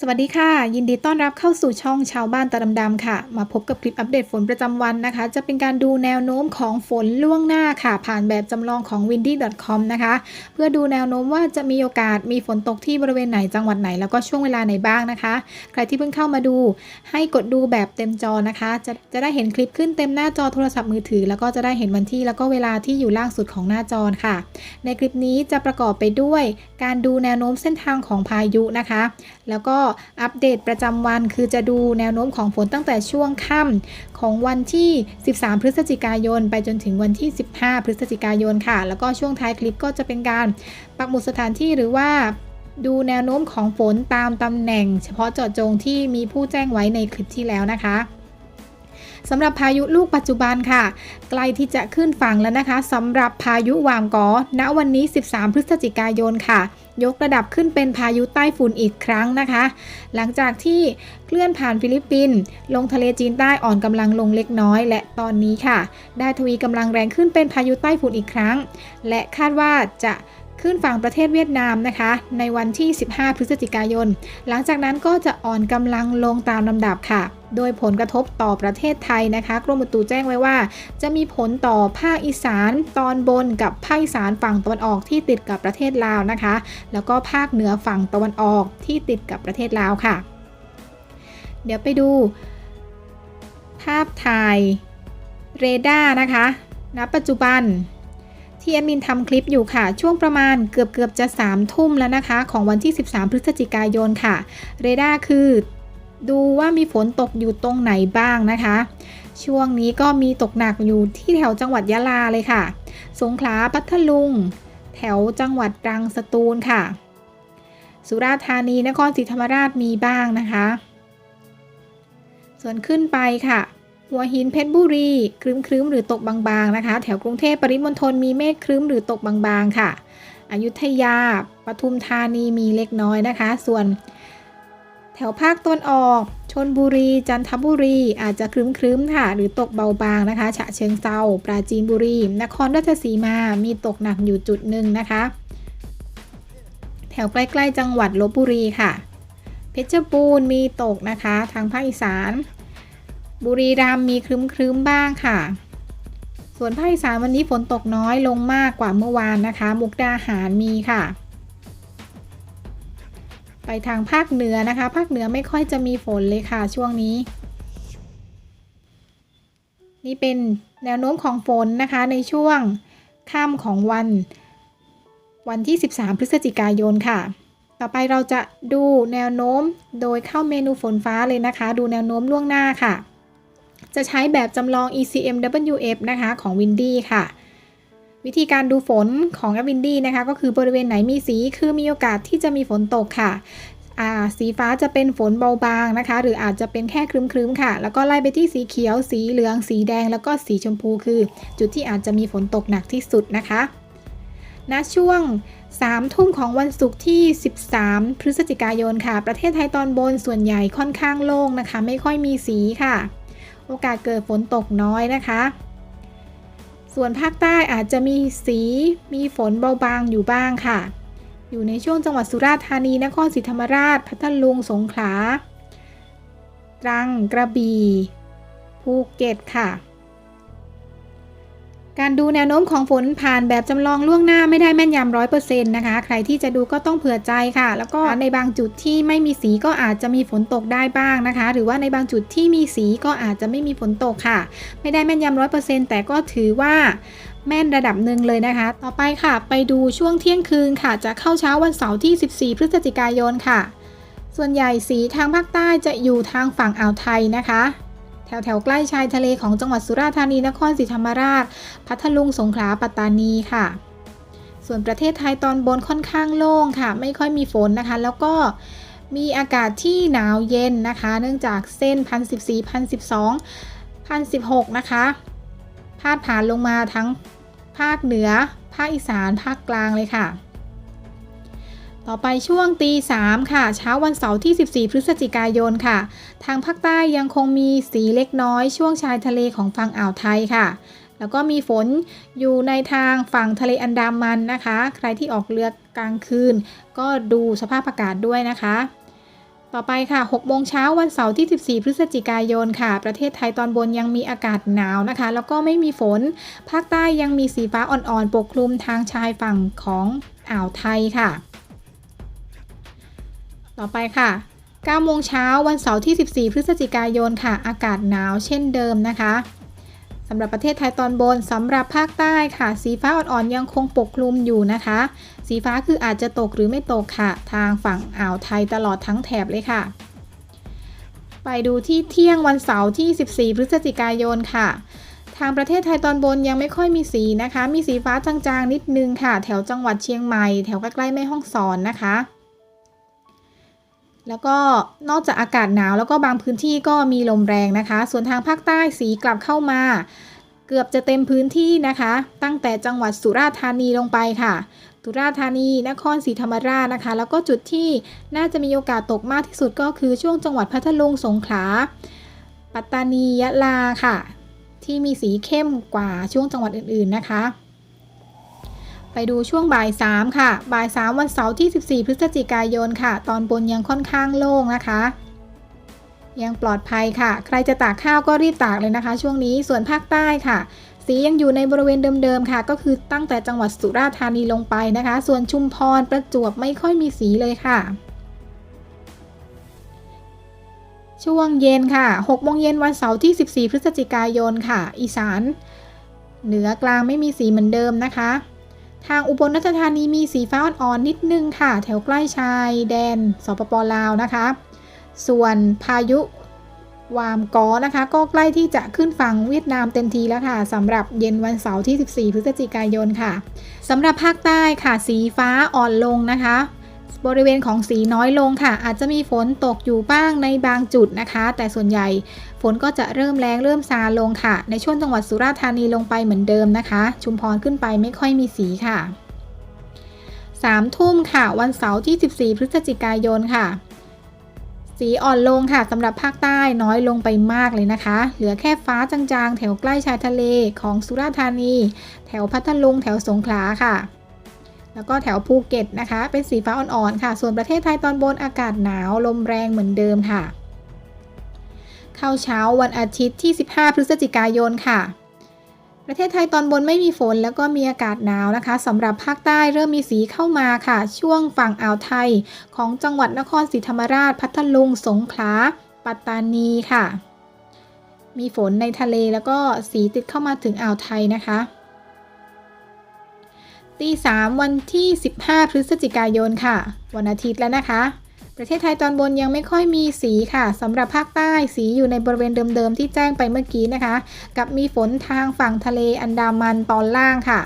สวัสดีค่ะ ยินดีต้อนรับเข้าสู่ช่องชาวบ้านตาดำๆค่ะ มาพบกับคลิปอัปเดตฝนประจำวันนะคะ จะเป็นการดูแนวโน้มของฝนล่วงหน้าค่ะ ผ่านแบบจำลองของ windy.com นะคะ เพื่อดูแนวโน้มว่าจะมีโอกาสมีฝนตกที่บริเวณไหนจังหวัดไหนแล้วก็ช่วงเวลาไหนบ้างนะคะ ใครที่เพิ่งเข้ามาดู ให้กดดูแบบเต็มจอนะคะ จะจะได้เห็นคลิปขึ้นเต็มหน้าจอโทรศัพท์มือถือ แล้วก็จะได้เห็นวันที่แล้วก็เวลาที่อยู่ล่างสุดของหน้าจอค่ะ ในคลิปนี้จะประกอบไปด้วย การดูแนวโน้มเส้นทางของพายุนะคะ แล้วก็อัปเดตประจำวัน คือจะดูแนวโน้มของฝนตั้งแต่ช่วงค่ำของวันที่ 13 พฤศจิกายน ไปจนถึงวันที่ 15 พฤศจิกายนค่ะ แล้วก็ช่วงท้ายคลิปก็จะเป็นการปักหมุดสถานที่หรือว่าดูแนวโน้มของฝนตามตำแหน่ง เฉพาะเจาะจงที่มีผู้แจ้งไว้ในคลิปที่แล้วนะคะ สำหรับพายุลูกปัจจุบันค่ะ ใกล้ที่จะขึ้นฝั่งแล้วนะคะสำหรับพายุวามกอณวันนี้ 13 พฤศจิกายนค่ะ ยกระดับขึ้นเป็นพายุใต้ฝุ่นอีกครั้งนะคะ หลังจากที่เคลื่อนผ่านฟิลิปปินส์ลงทะเลจีนใต้อ่อนกำลังลงเล็กน้อย และตอนนี้ค่ะ ได้ทวีกำลังแรงขึ้นเป็นพายุใต้ฝุ่นอีกครั้ง และคาดว่าจะ ขึ้นฝั่งประเทศเวียดนามนะคะ ในวันที่ 15 พฤศจิกายน หลังจากนั้นก็จะอ่อนกำลังลงตามลำดับค่ะ โดยผลกระทบต่อประเทศไทยนะคะ กรมอุตุแจ้งไว้ว่า จะมีผลต่อภาคอีสานตอนบนกับภาคอีสานฝั่งตะวันออกที่ติดกับประเทศลาวนะคะ แล้วก็ภาคเหนือฝั่งตะวันออกที่ติดกับประเทศลาวค่ะ เดี๋ยวไปดู ภาพถ่ายเรดาร์นะคะณปัจจุบัน ที่แอดมินทำคลิปอยู่ค่ะ ช่วงประมาณเกือบเกือบจะ3ทุ่มแล้วนะคะ ของวันที่ 13 พฤศจิกายนค่ะ เรดาร์คือ ดูว่ามีฝนตกอยู่ตรงไหนบ้างนะคะ ช่วงนี้ก็มีตกหนักอยู่ที่แถวจังหวัดยะลาเลยค่ะ สงขลาพัทลุง แถวจังหวัดตรังสตูลค่ะ สุราษฎร์ธานีนครศรีธรรมราชมีบ้างนะคะ ส่วนขึ้นไปค่ะ หัวหินเพชรบุรีครึ้มครึ้มๆหรือตกบางๆนะคะ แถวกรุงเทพปริมณฑลมีเมฆครึ้มหรือตกบางๆค่ะ อยุธยาปทุมธานีมีเล็กน้อยนะคะ ส่วน แถวภาคตะวันออกชนบุรี จันทบุรี อาจจะครึ้มครึ้มๆค่ะ หรือตกเบาบางนะคะ ฉะเชิงเซาปราจีนบุรี นครราชสีมามีตกหนักอยู่จุดหนึ่งนะคะ แถวใกล้ ๆ จังหวัดลบบุรีค่ะ เพชรบูรณ์มีตกนะคะ ทางภาคอีสาน บุรีรัมย์มีครึ้มๆบ้างค่ะ ส่วนภาคอีสานวันนี้ฝนตกน้อยลงมากกว่าเมื่อวานนะคะ มุกดาหารมีค่ะ ไปทางภาคเหนือนะคะ ภาคเหนือไม่ค่อยจะมีฝนเลยค่ะช่วงนี้ นี่เป็นแนวโน้มของฝนนะคะในช่วงค่ำของวัน วันที่ 13 พฤศจิกายนค่ะต่อไปเราจะดูแนวโน้มโดยเข้าเมนูฝนฟ้าเลยนะคะ ดูแนวโน้มล่วงหน้าค่ะ จะใช้แบบจำลอง ECMWF นะคะของ Windy ค่ะ วิธีการดูฝนของแอป Windy นะคะก็คือบริเวณไหนมีสีคือมีโอกาสที่จะมีฝนตกค่ะสีฟ้าจะเป็นฝนเบาบางนะคะ หรืออาจจะเป็นแค่ครึ้มๆค่ะ แล้วก็ไล่ไปที่สีเขียว สีเหลือง สีแดง แล้วก็สีชมพูคือ จุดที่อาจจะมีฝนตกหนักที่สุดนะคะณช่วง 3 ทุ่มของวันศุกร์ที่ 13 พฤศจิกายนค่ะ ประเทศไทยตอนบนส่วนใหญ่ค่อนข้างโล่งนะคะ ไม่ค่อยมีสีค่ะ โอกาสเกิดฝนตกน้อยนะคะ ส่วนภาคใต้อาจจะมีสีมีฝนเบาบางอยู่บ้างค่ะ อยู่ในช่วงจังหวัดสุราษฎร์ธานีนครศรีธรรมราช พัทลุงสงขลาตรังกระบี่ภูเก็ตค่ะ การดูแนวโน้มของฝนผ่านแบบจำลองล่วงหน้าไม่ได้แม่นยำร้อยเปอร์เซ็นต์นะคะ ใครที่จะดูก็ต้องเผื่อใจค่ะ แล้วก็ในบางจุดที่ไม่มีสีก็อาจจะมีฝนตกได้บ้างนะคะ หรือว่าในบางจุดที่มีสีก็อาจจะไม่มีฝนตกค่ะ ไม่ได้แม่นยำร้อยเปอร์เซ็นต์แต่ก็ถือว่าแม่นระดับหนึ่งเลยนะคะ ต่อไปค่ะ ไปดูช่วงเที่ยงคืนค่ะ จะเข้าเช้าวันเสาร์ที่ 14 พฤศจิกายนค่ะ ส่วนใหญ่สีทางภาคใต้จะอยู่ทางฝั่งอ่าวไทยนะคะ แถวแถวๆใกล้ชายทะเลของจังหวัดสุราษฎร์ธานีนครศรีธรรมราช พัทลุงสงขลาปัตตานีค่ะ ส่วนประเทศไทยตอนบนค่อนข้างโล่งค่ะ ไม่ค่อยมีฝนนะคะ แล้วก็มีอากาศที่หนาวเย็นนะคะ เนื่องจากเส้น 1014 1012 1016 นะคะ พาดผ่านลงมาทั้งภาคเหนือ ภาคอีสาน ภาคกลางเลยค่ะ ต่อไปช่วงตีสามค่ะ เช้าวันเสาร์ที่ 14 พฤศจิกายนค่ะ ทางภาคใต้ยังคงมีสีเล็กน้อย ช่วงชายทะเลของฝั่งอ่าวไทยค่ะ แล้วก็มีฝนอยู่ในทางฝั่งทะเลอันดามันนะคะ ใครที่ออกเรือกลางคืน ก็ดูสภาพอากาศด้วยนะคะ ต่อไปค่ะ6โมงเช้าวันเสาร์ที่ 14 พฤศจิกายนค่ะ ประเทศไทยตอนบนยังมีอากาศหนาวนะคะ แล้วก็ไม่มีฝน ภาคใต้ยังมีสีฟ้าอ่อนๆ ปกคลุมทางชายฝั่งของอ่าวไทยค่ะ ต่อไปค่ะ9โมงเช้าวันเสาร์ที่ 14 พฤศจิกายนค่ะ อากาศหนาวเช่นเดิมนะคะสำหรับประเทศไทยตอนบนสำหรับภาคใต้ค่ะ สีฟ้าอ่อนๆยังคงปกคลุมอยู่นะคะ สีฟ้าคืออาจจะตกหรือไม่ตกค่ะ ทางฝั่งอ่าวไทยตลอดทั้งแถบเลยค่ะ ไปดูที่เที่ยงวันเสาร์ที่ 14 พฤศจิกายนค่ะ ทางประเทศไทยตอนบนยังไม่ค่อยมีสีนะคะ มีสีฟ้าจางๆนิดนึงค่ะ แถวจังหวัดเชียงใหม่ แถวใกล้ๆแม่ฮ่องสอนนะคะ แล้วก็นอกจากอากาศหนาวแล้วก็บางพื้นที่ก็มีลมแรงนะคะ ส่วนทางภาคใต้สีกลับเข้ามา เกือบจะเต็มพื้นที่นะคะ ตั้งแต่จังหวัดสุราษฎร์ธานีลงไปค่ะสุราษฎร์ธานี นครศรีธรรมราชนะคะ แล้วก็จุดที่น่าจะมีโอกาสตกมากที่สุดก็คือช่วงจังหวัดพัทลุงสงขลา ปัตตานียะลาค่ะ ที่มีสีเข้มกว่าช่วงจังหวัดอื่นๆนะคะ ไปดูช่วงบ่าย3ค่ะ บ่าย 3 วันเสาร์ที่ 14 พฤศจิกายนค่ะ ตอนบนยังค่อนข้างโล่งนะคะ ยังปลอดภัยค่ะ ใครจะตากข้าวก็รีบตากเลยนะคะ ช่วงนี้ส่วนภาคใต้ค่ะ สียังอยู่ในบริเวณเดิมๆค่ะ ก็คือตั้งแต่จังหวัดสุราษฎร์ธานีลงไปนะคะ ส่วนชุมพรประจวบไม่ค่อยมีสีเลยค่ะช่วงเย็นค่ะ6โมงเย็นวันเสาร์ที่ 14 พฤศจิกายนค่ะ อีสาน เหนือกลางไม่มีสีเหมือนเดิมนะคะ ทางอุบลราชธานีมีสีฟ้าอ่อนๆนิดนึงค่ะ แถวใกล้ชายแดนสปปลาวนะคะ ส่วนพายุวามกอนะคะ ก็ใกล้ที่จะขึ้นฝั่งเวียดนามเต็มทีแล้วค่ะสำหรับเย็นวันเสาร์ที่ 14 พฤศจิกายนค่ะสำหรับภาคใต้ค่ะ สีฟ้าอ่อนลงนะคะ บริเวณของสีน้อยลงค่ะ อาจจะมีฝนตกอยู่บ้างในบางจุดนะคะ แต่ส่วนใหญ่ ฝนก็จะเริ่มแรงเริ่มซาลงค่ะ ในช่วงจังหวัดสุราษฎร์ธานีลงไปเหมือนเดิมนะคะ ชุมพรขึ้นไปไม่ค่อยมีสีค่ะ3ทุ่มค่ะ วันเสาร์ที่ 14 พฤศจิกายนค่ะ สีอ่อนลงค่ะสำหรับภาคใต้น้อยลงไปมากเลยนะคะ เหลือแค่ฟ้าจางๆ แถวใกล้ชายทะเลของสุราษฎร์ธานี แถวพัทลุงแถวสงขลาค่ะ แล้วก็แถวภูเก็ตนะคะ เป็นสีฟ้าอ่อนๆค่ะ ส่วนประเทศไทยตอนบนอากาศหนาวลมแรงเหมือนเดิมค่ะ เข้าเช้าวันอาทิตย์ที่ 15 พฤศจิกายนค่ะ ประเทศไทยตอนบนไม่มีฝนแล้วก็มีอากาศหนาวนะคะสำหรับภาคใต้เริ่มมีสีเข้ามาค่ะ ช่วงฝั่งอ่าวไทย ของจังหวัดนครศรีธรรมราช พัทลุง สงขลา ปัตตานีค่ะ มีฝนในทะเลแล้วก็สีติดเข้ามาถึงอ่าวไทยนะคะตีสามวันที่ 15 พฤศจิกายนค่ะ วันอาทิตย์แล้วนะคะ ประเทศไทยตอนบนยังไม่ค่อยมีสีค่ะสำหรับภาคใต้สีอยู่ในบริเวณเดิมๆที่แจ้งไปเมื่อกี้นะคะ กับมีฝนทางฝั่งทะเลอันดามันตอนล่างค่ะ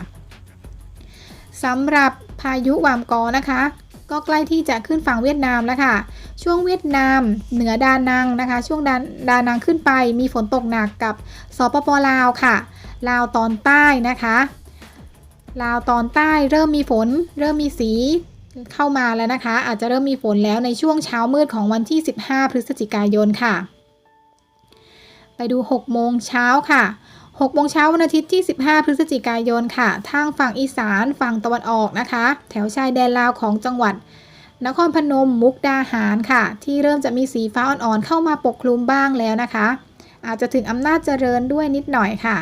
สำหรับพายุวามกอนะคะ ก็ใกล้ที่จะขึ้นฝั่งเวียดนามแล้วค่ะ ช่วงเวียดนาม เหนือดานังนะคะ ช่วงดาดานังขึ้นไป มีฝนตกหนักกับสปปลาวค่ะ ลาวตอนใต้นะคะลาวตอนใต้เริ่มมีฝน เริ่มมีสี เข้ามาแล้วนะคะ อาจจะเริ่มมีฝนแล้วในช่วงเช้ามืดของวันที่ 15 พฤศจิกายนค่ะ ไปดู 6 โมงเช้าค่ะ6โมงเช้าวันอาทิตย์ที่ 15 พฤศจิกายนค่ะ ทางฝั่งอีสานฝั่งตะวันออกนะคะ แถวชายแดนลาวของจังหวัด นครพนมมุกดาหารค่ะ ที่เริ่มจะมีสีฟ้าอ่อนๆเข้ามาปกคลุมบ้างแล้วนะคะ อาจจะถึงอำนาจเจริญด้วยนิดหน่อยค่ะ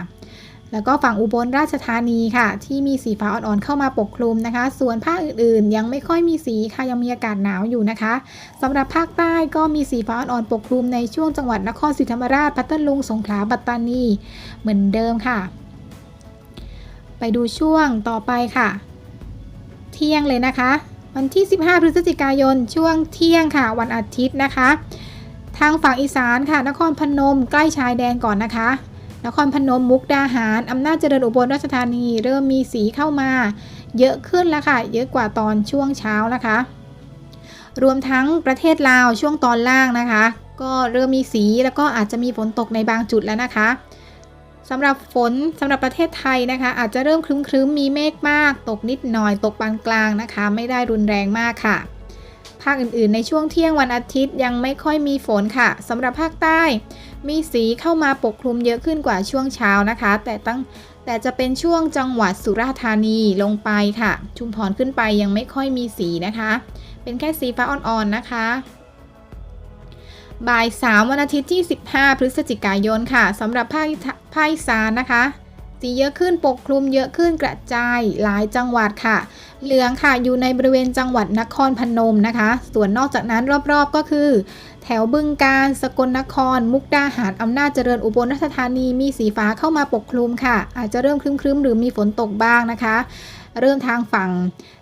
แล้วก็ฝั่งอุบลราชธานีค่ะ ที่มีสีฟ้าอ่อนๆเข้ามาปกคลุมนะคะ ส่วนภาคอื่นๆ ยังไม่ค่อยมีสีค่ะยังมีอากาศหนาวอยู่นะคะสำหรับภาคใต้ก็มีสีฟ้าอ่อนๆปกคลุมในช่วงจังหวัดนครศรีธรรมราชพัทลุงสงขลาปัตตานี เหมือนเดิมค่ะ ไปดูช่วงต่อไปค่ะ เที่ยงเลยนะคะ วันที่ 15 พฤศจิกายนช่วงเที่ยงค่ะ วันอาทิตย์นะคะทางฝั่งอีสานค่ะ นครพนมใกล้ชายแดนก่อนนะคะ นครพนมมุกดาหารอำนาจเจริญอุบลราชธานี เริ่มมีสีเข้ามา เยอะขึ้นแล้วค่ะ เยอะกว่าตอนช่วงเช้านะคะ รวมทั้งประเทศลาวช่วงตอนล่างนะคะ ก็เริ่มมีสีแล้วก็อาจจะมีฝนตกในบางจุดแล้วนะคะสำหรับฝนสำหรับประเทศไทยนะคะ อาจจะเริ่มครึ้มๆมีเมฆมาก ตกนิดหน่อยตกปานกลางนะคะ ไม่ได้รุนแรงมากค่ะภาคอื่นๆ ในช่วงเที่ยงวันอาทิตย์ยังไม่ค่อยมีฝนค่ะสำหรับภาคใต้ มีสีเข้ามาปกคลุมเยอะขึ้นกว่าช่วงเช้านะคะ แต่ตั้งแต่จะเป็นช่วงจังหวัดสุราษฎร์ธานีลงไปค่ะ ชุมพรขึ้นไปยังไม่ค่อยมีสีนะคะ เป็นแค่สีฟ้าอ่อนๆนะคะบ่าย3วันอาทิตย์ที่ 15 พฤศจิกายนค่ะสำหรับภาคภาคอีสานนะคะ สีเยอะขึ้นปกคลุมเยอะขึ้นกระจายหลายจังหวัดค่ะ เหลืองค่ะอยู่ในบริเวณจังหวัดนครพนมนะคะ ส่วนนอกจากนั้นรอบๆก็คือ แถวบึงการสกลนคร มุกดาหารอำนาจเจริญอุบลราชธานีมีสีฟ้าเข้ามาปกคลุมค่ะ อาจจะเริ่มครึ้มๆ หรือมีฝนตกบ้างนะคะ เริ่มทางฝั่ง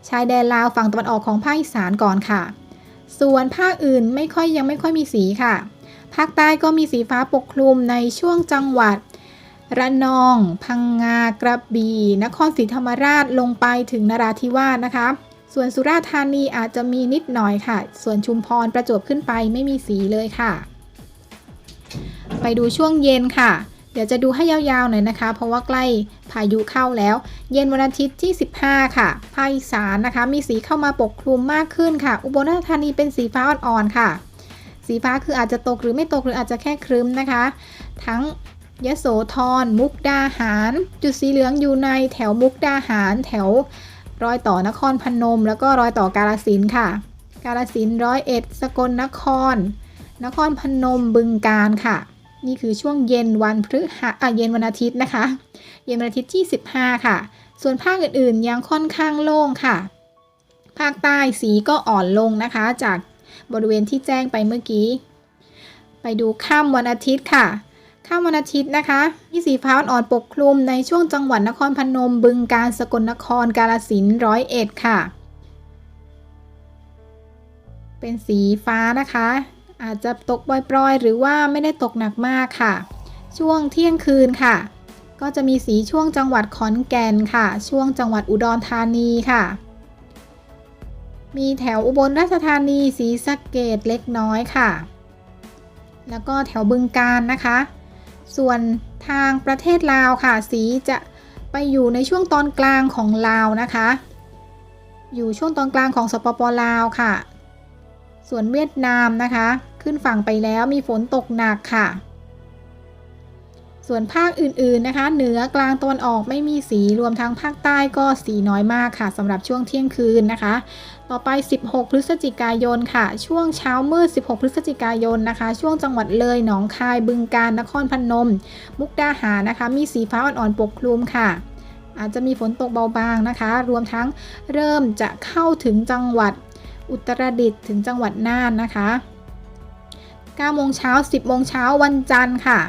ชายแดนลาวฝั่งตะวันออกของภาคอีสานก่อนค่ะ ส่วนภาคอื่นไม่ค่อยยังไม่ค่อยมีสีค่ะ ภาคใต้ก็มีสีฟ้าปกคลุมในช่วงจังหวัด ระนอง พังงากระบี่นครศรีธรรมราชลงไปถึงนราธิวาสนะคะ ส่วนสุราษฎร์ธานีอาจจะมีนิดหน่อยค่ะ ส่วนชุมพรประจวบขึ้นไปไม่มีสีเลยค่ะ ไปดูช่วงเย็นค่ะ เดี๋ยวจะดูให้ยาวๆหน่อยนะคะ เพราะว่าใกล้พายุเข้าแล้ว เย็นวันอาทิตย์ที่ 15 ค่ะภาคอีสานนะคะ มีสีเข้ามาปกคลุมมากขึ้นค่ะ อุบลราชธานีเป็นสีฟ้าอ่อนๆค่ะ สีฟ้าคืออาจจะตกหรือไม่ตกหรืออาจจะแค่ครึ้มนะคะ ทั้ง ยโสธรมุกดาหาร จุดสีเหลืองอยู่ในแถวมุกดาหาร แถวรอยต่อนครพนม แล้วก็รอยต่อกาลสินค่ะ กาลสินร้อยเอ็ดสกลนคร นครพนมบึงการค่ะ นี่คือช่วงเย็นวันพฤหัสอะเย็นวันอาทิตย์นะคะ เย็นวันอาทิตย์ที่ 15 ค่ะ ส่วนภาคอื่นๆยังค่อนข้างโล่งค่ะ ภาคใต้สีก็อ่อนลงนะคะ จากบริเวณที่แจ้งไปเมื่อกี้ ไปดูค่ำวันอาทิตย์ค่ะ ค่ำวันอาทิตย์นะคะมีสีฟ้าอ่อนปกคลุมในช่วงจังหวัดนครพนม บึงกาฬสกลนคร กาฬสินธุ์ร้อยเอ็ดค่ะ เป็นสีฟ้านะคะ อาจจะตกปล่อยๆ หรือว่าไม่ได้ตกหนักมากค่ะ ช่วงเที่ยงคืนค่ะ ก็จะมีสีช่วงจังหวัดขอนแก่นค่ะ ช่วงจังหวัดอุดรธานีค่ะ มีแถวอุบลราชธานีสีสะเกดเล็กน้อยค่ะแล้วก็แถวบึงการนะคะ ส่วนทางประเทศลาวค่ะ สีจะไปอยู่ในช่วงตอนกลางของลาวนะคะ อยู่ช่วงตอนกลางของสปปลาวค่ะ ส่วนเวียดนามนะคะ ขึ้นฝั่งไปแล้วมีฝนตกหนักค่ะ ส่วนภาคอื่นๆนะคะ เหนือกลางตะวันออกไม่มีสีรวมทั้งภาคใต้ก็สีน้อยมากค่ะสำหรับช่วงเที่ยงคืนนะคะ ต่อไป 16 พฤศจิกายนค่ะ ช่วงเช้ามืด 16 พฤศจิกายนนะคะ ช่วงจังหวัดเลยหนองคายบึงกาฬนครพนม มุกดาหารนะคะ มีสีฟ้าอ่อนๆปกคลุมค่ะอาจจะมีฝนตกเบาบางนะคะ รวมทั้งเริ่มจะเข้าถึงจังหวัดอุตรดิตถ์ถึงจังหวัดน่านนะคะ9โมงเช้า 10โมงเช้าวันจันทร์ค่ะ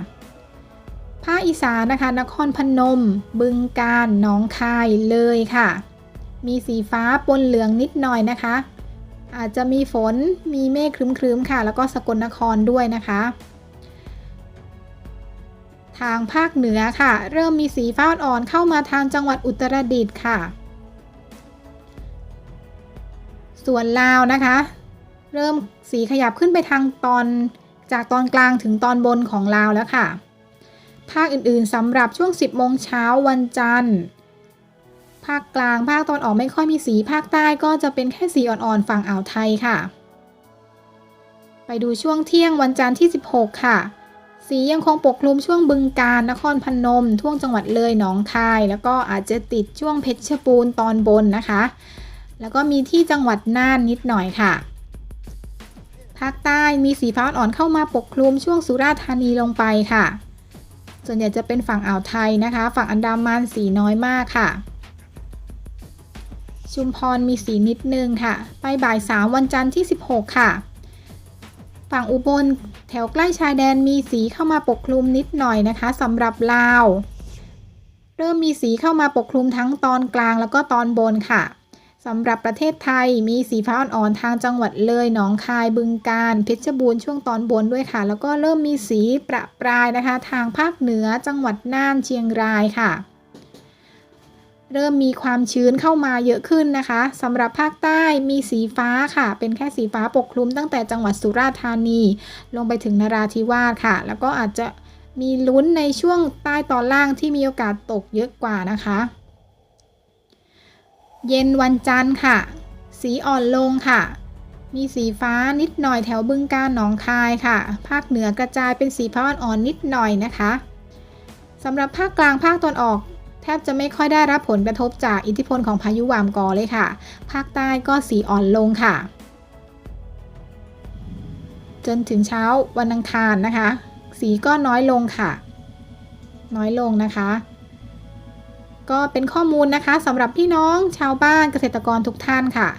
ภาคอีสานนะคะ นครพนม บึงกาฬหนองคายเลยค่ะ มีสีฟ้าปนเหลืองนิดหน่อยนะคะ อาจจะมีฝนมีเมฆครึ้มๆค่ะ แล้วก็สกลนครด้วยนะคะ ทางภาคเหนือค่ะ เริ่มมีสีฟ้าอ่อนเข้ามาทางจังหวัดอุตรดิตถ์ค่ะ ส่วนลาวนะคะ เริ่มสีขยับขึ้นไปทางตอนจากตอนกลางถึงตอนบนของลาวแล้วค่ะ ภาคอื่นๆสำหรับช่วง 10 โมงเช้าวันจันทร์ ภาคกลางภาคตอนออกไม่ค่อยมีสีภาคใต้ก็จะเป็นแค่สีอ่อนๆฝั่งอ่าวไทยค่ะ ไปดูช่วงเที่ยงวันจันทร์ที่ 16 ค่ะ สียังคงปกคลุมช่วงบึงกาฬนครพนมท่วงจังหวัดเลยหนองคาย แล้วก็อาจจะติดช่วงเพชรบูรณ์ตอนบนนะคะ แล้วก็มีที่จังหวัดน่านนิดหน่อยค่ะภาคใต้มีสีฟ้าอ่อนเข้ามาปกคลุมช่วงสุราษฎร์ธานีลงไปค่ะ ส่วนใหญ่จะเป็นฝั่งอ่าวไทยนะคะ ฝั่งอันดามันสีน้อยมากค่ะ ชุมพรมีสีนิดนึงค่ะ ไปบ่ายสามวันจันทร์ที่ 16 ค่ะ ฝั่งอุบลแถวใกล้ชายแดนมีสีเข้ามาปกคลุมนิดหน่อยนะคะสำหรับลาว เริ่มมีสีเข้ามาปกคลุมทั้งตอนกลางแล้วก็ตอนบนค่ะ สำหรับประเทศไทยมีสีฟ้าอ่อนๆทางจังหวัดเลยหนองคายบึงกาฬเพชรบูรณ์ช่วงตอนบนด้วยค่ะ แล้วก็เริ่มมีสีประปรายนะคะ ทางภาคเหนือจังหวัดน่านเชียงรายค่ะ เริ่มมีความชื้นเข้ามาเยอะขึ้นนะคะสำหรับภาคใต้มีสีฟ้าค่ะ เป็นแค่สีฟ้าปกคลุมตั้งแต่จังหวัดสุราษฎร์ธานี ลงไปถึงนราธิวาสค่ะ แล้วก็อาจจะมีลุ้นในช่วงใต้ตอนล่างที่มีโอกาสตกเยอะกว่านะคะ เย็นวันจันทร์ค่ะ สีอ่อนลงค่ะ มีสีฟ้านิดหน่อยแถวบึงกาฬหนองคายค่ะ ภาคเหนือกระจายเป็นสีฟ้าอ่อนนิดหน่อยนะคะสำหรับภาคกลางภาคตอนออก แทบจะไม่ค่อยได้รับผลกระทบจากอิทธิพลของพายุวามกอเลยค่ะ ภาคใต้ก็สีอ่อนลงค่ะ จนถึงเช้าวันอังคารนะคะ สีก็น้อยลงค่ะ น้อยลงนะคะ ก็เป็นข้อมูลนะคะสำหรับพี่น้องชาวบ้านเกษตรกรทุกท่านค่ะ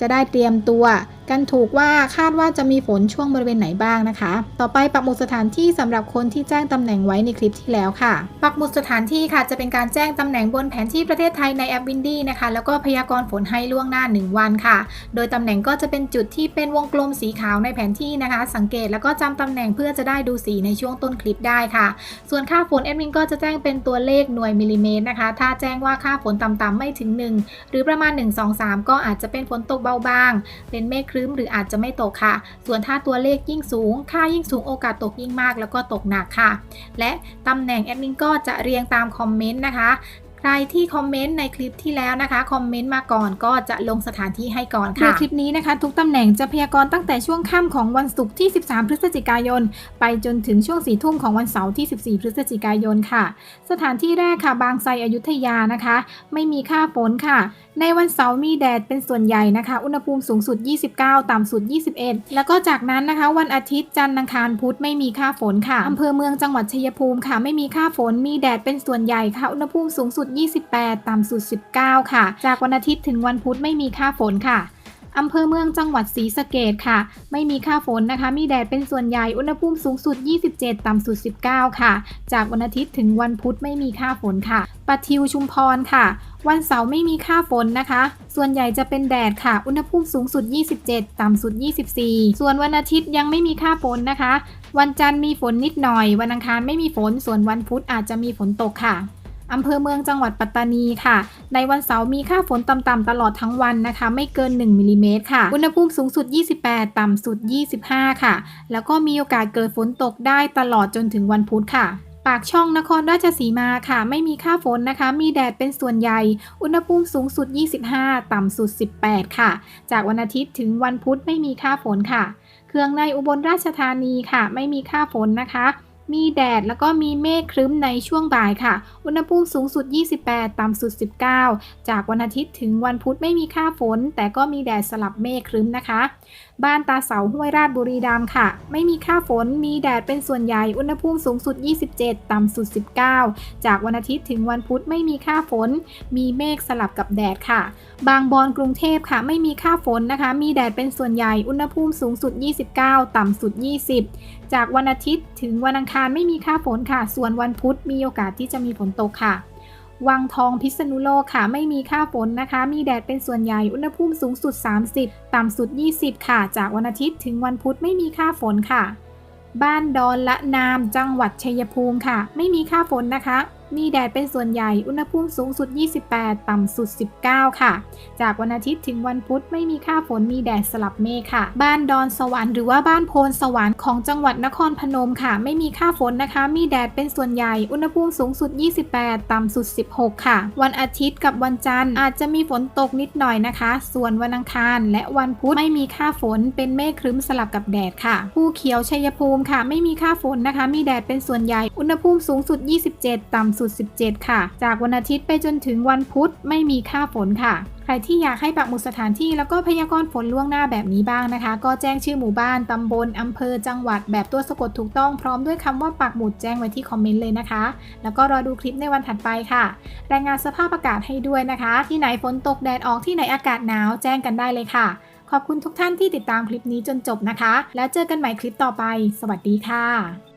จะได้เตรียมตัว กันถูกว่าคาดว่าจะมีฝนช่วงบริเวณไหนบ้างนะคะ ต่อไปปักหมุดสถานที่สำหรับคนที่แจ้งตำแหน่งไว้ในคลิปที่แล้วค่ะ ปักหมุดสถานที่ค่ะจะเป็นการแจ้งตำแหน่งบนแผนที่ประเทศไทยในแอปวินดี้นะคะ แล้วก็พยากรณ์ฝนให้ล่วงหน้า 1 วันค่ะ โดยตำแหน่งก็จะเป็นจุดที่เป็นวงกลมสีขาวในแผนที่นะคะ สังเกตแล้วก็จำตำแหน่งเพื่อจะได้ดูสีในช่วงต้นคลิปได้ค่ะ ส่วนค่าฝนแอดมินก็จะแจ้งเป็นตัวเลขหน่วยมิลลิเมตรนะคะ ถ้าแจ้งว่าค่าฝนต่ำๆไม่ถึง 1 หรือประมาณ 1 2 3 ก็อาจจะเป็นฝนตกเบาบาง เป็นเมฆครึ้มหรืออาจจะไม่ตกค่ะ ส่วนถ้าตัวเลขยิ่งสูง ค่ายิ่งสูงโอกาสตกยิ่งมาก แล้วก็ตกหนักค่ะ และตำแหน่งแอดมินก็จะเรียงตามคอมเมนต์นะคะ ใครที่คอมเมนต์ในคลิปที่แล้วนะคะคอมเมนต์มาก่อนก็จะลงสถานที่ให้ก่อนค่ะในคลิปนี้นะคะ ทุกตำแหน่งจะพยากรณ์ตั้งแต่ช่วงค่ำของวันศุกร์ที่ 13 พฤศจิกายน ไปจนถึงช่วงสี่ทุ่มของวันเสาร์ที่ 14 พฤศจิกายนค่ะ สถานที่แรกค่ะบางไทรอยุธยานะคะ ไม่มีค่าฝนค่ะ ในวันเสาร์มีแดดเป็นส่วนใหญ่นะคะ อุณหภูมิสูงสุด 29 ต่ำสุด 21 แล้วก็จากนั้นนะคะ วันอาทิตย์จันทร์อังคารพุธไม่มีค่าฝนค่ะอำเภอเมืองจังหวัดชัยภูมิค่ะ ไม่มีค่าฝนมีแดดเป็นส่วนใหญ่ค่ะอุณหภูมิสูงสุด28 ต่ำสุด 19 ค่ะ จากวันอาทิตย์ถึงวันพุธไม่มีค่าฝนค่ะอำเภอเมืองจังหวัดศรีสะเกดค่ะ ไม่มีค่าฝนนะคะ มีแดดเป็นส่วนใหญ่ อุณหภูมิสูงสุด 27 ต่ำสุด 19 ค่ะ จากวันอาทิตย์ถึงวันพุธไม่มีค่าฝนค่ะปะทิวชุมพรค่ะ วันเสาร์ไม่มีค่าฝนนะคะ ส่วนใหญ่จะเป็นแดดค่ะ อุณหภูมิสูงสุด 27 ต่ำสุด 24 ส่วนวันอาทิตย์ยังไม่มีค่าฝนนะคะ วันจันทร์มีฝนนิดหน่อย วันอังคารไม่มีฝน ส่วนวันพุธอาจจะมีฝนตกค่ะ อำเภอเมืองจังหวัดปัตตานีค่ะ ในวันเสาร์มีค่าฝนต่ำๆตลอดทั้งวันนะคะ ไม่เกิน 1มิลลิเมตรค่ะ อุณหภูมิสูงสุด 28 ต่ำสุด 25 ค่ะ แล้วก็มีโอกาสเกิดฝนตกได้ตลอดจนถึงวันพุธค่ะปากช่องนครราชสีมาค่ะ ไม่มีค่าฝนนะคะ มีแดดเป็นส่วนใหญ่ อุณหภูมิสูงสุด 25 ต่ำสุด 18 ค่ะ จากวันอาทิตย์ถึงวันพุธไม่มีค่าฝนค่ะ เครื่องในอุบลราชธานีค่ะ ไม่มีค่าฝนนะคะ มีแดดแล้วก็มีเมฆครึ้มในช่วงบ่ายค่ะ อุณหภูมิสูงสุด 28 ต่ำสุด 19 จากวันอาทิตย์ถึงวันพุธไม่มีค่าฝน แต่ก็มีแดดสลับเมฆครึ้มนะคะ บ้านตาเสาห้วยราชบุรีรัมค่ะ ไม่มีค่าฝน มีแดดเป็นส่วนใหญ่ อุณหภูมิสูงสุด 27 ต่ำสุด 19 จากวันอาทิตย์ถึงวันพุธไม่มีค่าฝน มีเมฆสลับกับแดดค่ะ บางบอนกรุงเทพค่ะ ไม่มีค่าฝนนะคะ มีแดดเป็นส่วนใหญ่ อุณหภูมิสูงสุด 29 ต่ำสุด 20 จากวันอาทิตย์ถึงวันอังคารไม่มีค่าฝนค่ะ ส่วนวันพุธมีโอกาสที่จะมีฝนตกค่ะ วังทองพิษณุโลกค่ะ ไม่มีค่าฝนนะคะ มีแดดเป็นส่วนใหญ่อุณหภูมิสูงสุด 30 ต่ำสุด 20 ค่ะ จากวันอาทิตย์ถึงวันพุธไม่มีค่าฝนค่ะ บ้านดอนละนามจังหวัดชัยภูมิค่ะ ไม่มีค่าฝนนะคะ มีแดดเป็นส่วนใหญ่ อุณหภูมิสูงสุด 28 ต่ำสุด 19 ค่ะ จากวันอาทิตย์ถึงวันพุธไม่มีค่าฝน มีแดดสลับเมฆค่ะ บ้านดอนสวรรค์หรือว่าบ้านโพนสวรรค์ของจังหวัดนครพนมค่ะ ไม่มีค่าฝนนะคะ มีแดดเป็นส่วนใหญ่ อุณหภูมิสูงสุด 28 ต่ำสุด 16 ค่ะ วันอาทิตย์กับวันจันทร์อาจจะมีฝนตกนิดหน่อยนะคะ ส่วนวันอังคารและวันพุธไม่มีค่าฝน เป็นเมฆครึ้มสลับกับแดดค่ะ ภูเขียวชัยภูมิค่ะ ไม่มีค่าฝนนะคะ มีแดดเป็นส่วนใหญ่ อุณหภูมิสูงสุด 27 ต่ำสุด 17 ค่ะ จากวันอาทิตย์ไปจนถึงวันพุธไม่มีค่าฝนค่ะ ใครที่อยากให้ปักหมุดสถานที่แล้วก็พยากรณ์ฝนล่วงหน้าแบบนี้บ้างนะคะ ก็แจ้งชื่อหมู่บ้าน ตำบล อำเภอ จังหวัด แบบตัวสะกดถูกต้องพร้อมด้วยคำว่าปักหมุดแจ้งไว้ที่คอมเมนต์เลยนะคะ แล้วก็รอดูคลิปในวันถัดไปค่ะ รายงานสภาพอากาศให้ด้วยนะคะ ที่ไหนฝนตกแดดออกที่ไหนอากาศหนาวแจ้งกันได้เลยค่ะ ขอบคุณทุกท่านที่ติดตามคลิปนี้จนจบนะคะ แล้วเจอกันใหม่คลิปต่อไป สวัสดีค่ะ